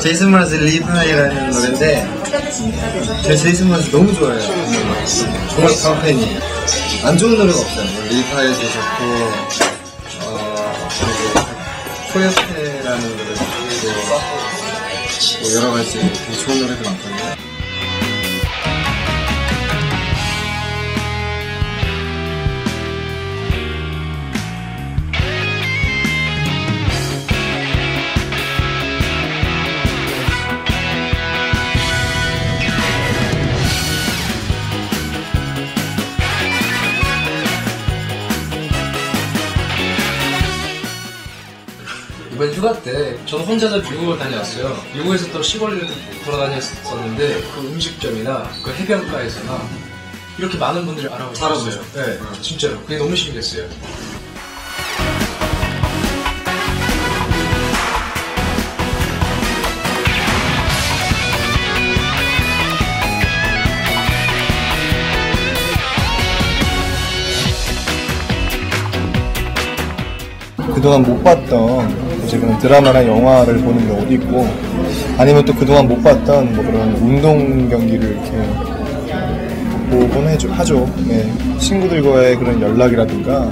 제이슨 브라즈 리파이라는 노래인데 제가 제이슨 브라즈 너무 좋아해요. 정말 강팬이에요. 안 좋은 노래가 없어요. 뭐 리파이도 좋고 어 그리고 코요테라는 노래도 있고 뭐 여러 가지 좋은 노래도 많거든요. 이번 휴가 때 저는 혼자서 미국을 다녀왔어요. 미국에서 또 시골을 돌아다녔었는데 그 음식점이나 그 해변가에서나 이렇게 많은 분들이 알아보셨어요. 네, 진짜로. 그게 너무 신기했어요. 그동안 못 봤던 그런 드라마나 영화를 보는 경우도 있고 아니면 또 그동안 못 봤던 뭐 그런 운동 경기를 이렇게 보곤 해죠, 하죠. 네. 친구들과의 그런 연락이라든가